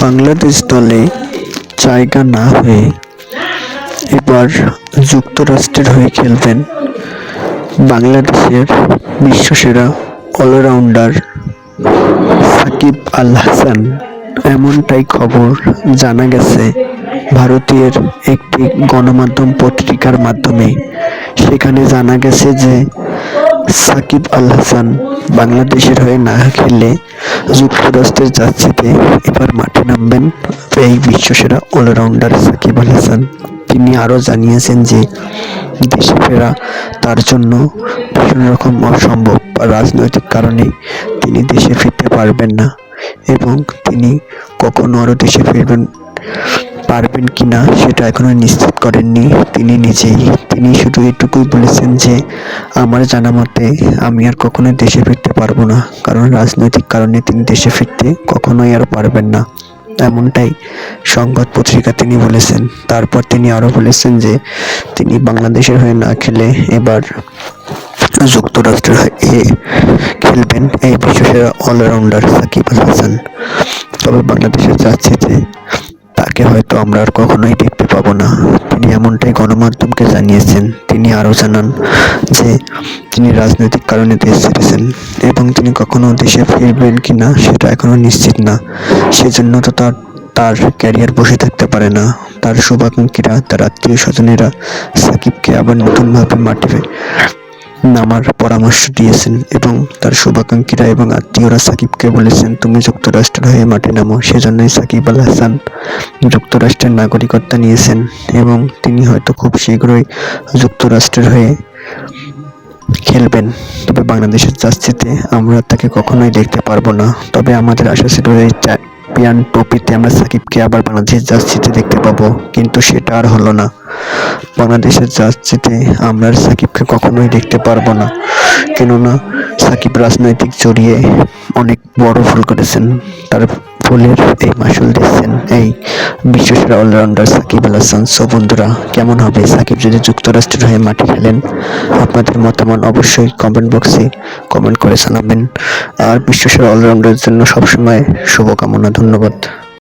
বাংলাদেশ দলে জায়গা না হয়ে এবার যুক্তরাষ্ট্রের হয়ে খেলবেন বাংলাদেশের বিশ্বসেরা অলরাউন্ডার সাকিব আল হাসান। এমনটাই খবর জানা গেছে ভারতীয় একটি গণমাধ্যম পত্রিকার মাধ্যমে। সেখানে জানা গেছে যে সাকিব আল হাসান বাংলাদেশের হয়ে না খেলে যুক্তরাষ্ট্রের যাচ্ছিতে এবার মাঠে নামবেন এই বিশ্বসেরা অলরাউন্ডার সাকিব আল হাসান। তিনি আরও জানিয়েছেন যে দেশে ফেরা তার জন্য ভীষণ রকম অসম্ভব রাজনৈতিক কারণে তিনি দেশে ফিরতে পারবেন না এবং তিনি কখনো আরও দেশে ফিরবেন পারবেন কি না সেটা এখনও নিশ্চিত করেননি। তিনি নিজেই, তিনি শুধু এটুকুই বলেছেন যে, আমার জানা মতে আমি আর কখনোই দেশে ফিরতে পারব না, কারণ রাজনৈতিক কারণে তিনি দেশে ফিরতে কখনোই আর পারবেন না। এমনটাই সংবাদ পত্রিকা তিনি বলেছেন। তারপর তিনি আরও বলেছেন যে, তিনি বাংলাদেশের হয়ে না খেলে এবার যুক্তরাষ্ট্রের হয়ে খেলবেন এই বিশ্বসেরা অলরাউন্ডার সাকিব আল হাসান। তবে বাংলাদেশে যাচ্ছে যে তাকে হয়তো আমরা আর কখনোই দেখতে পাবো না। তিনি এমনটাই গণমাধ্যমকে জানিয়েছেন। তিনি আরও জানান যে, তিনি রাজনৈতিক কারণে দেশ ছেড়েছেন এবং তিনি কখনো দেশে ফিরবেন কি না সেটা এখনও নিশ্চিত না। সেজন্য তো তার তার ক্যারিয়ার বসে থাকতে পারে না। তার শুভাকাঙ্ক্ষীরা তার আত্মীয় স্বজনেরা সাকিবকে আবার নতুনভাবে মাঠে নামার পরামর্শ দিয়েছেন এবং তার শুভাকাঙ্ক্ষীরা এবং আত্মীয়রা সাকিবকে বলেছেন, তুমি যুক্তরাষ্ট্রের হয়ে মাঠে নামো। সেজন্যই সাকিব আল হাসান যুক্তরাষ্ট্রের নাগরিকত্ব নিয়েছেন এবং তিনি হয়তো খুব শীঘ্রই যুক্তরাষ্ট্রের হয়ে খেলবেন। তবে বাংলাদেশের জার্সিতে আমরা তাকে কখনোই দেখতে পারব না। তবে আমাদের আশা ছিল এই চ্যাম্পিয়ন ট্রফিতে আমরা সাকিবকে আবার বাংলাদেশের জার্সিতে দেখতে পাবো। কিন্তু সেটা আর হলো না। বাংলাদেশের জার্সিতে আমরা সাকিবকে কখনোই দেখতে পারব না। কেননা সাকিব রাজনৈতিক জড়িয়ে অনেক বড় ভুল করেছেন। তার ভুলের এই মাসুল দিচ্ছেন এই বিশ্বসেরা অলরাউন্ডার সাকিব আল হাসান। সো বন্ধুরা, কেমন হবে? সাকিব যদি যুক্তরাষ্ট্রের হয়ে মাঠে খেলেন, আপনাদের মতামত অবশ্যই কমেন্ট বক্সে কমেন্ট করে জানাবেন। আর বিশ্বসেরা অলরাউন্ডারের জন্য সবসময় শুভকামনা, ধন্যবাদ।